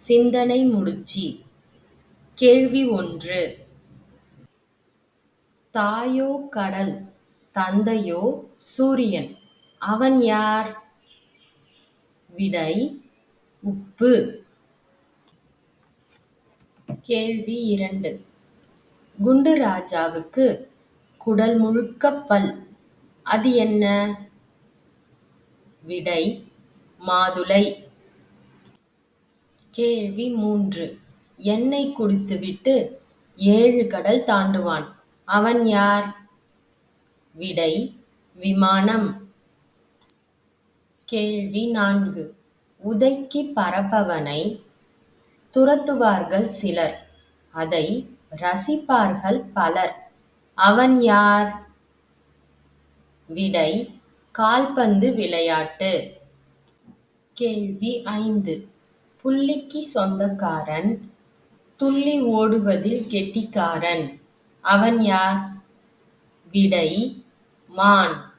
சிந்தனை முடிச்சி கேள்வி ஒன்று. தாயோ கடல், தந்தையோ சூரியன். அவன் யார்? விடை உப்பு. கேள்வி இரண்டு. குண்டு ராஜாவுக்கு குடல் முழுக்க பல். அது என்ன? விடை மாதுளை. கேள்வி மூன்று. எண்ணெய் குடித்துவிட்டு ஏழு கடல் தாண்டுவான். அவன் யார்? விடை விமானம். கேள்வி நான்கு. உதைக்கிப் பரப்பவனை துரத்துவார்கள் சிலர் அதை ரசிப்பார்கள் பலர். அவன் யார்? விடை கால்பந்து விளையாட்டு. கேள்வி ஐந்து. புள்ளிக்குச் சொந்தக்காரன் துள்ளி ஓடுவதில் கெட்டிக்காரன். அவன் யார்? விடை மான்.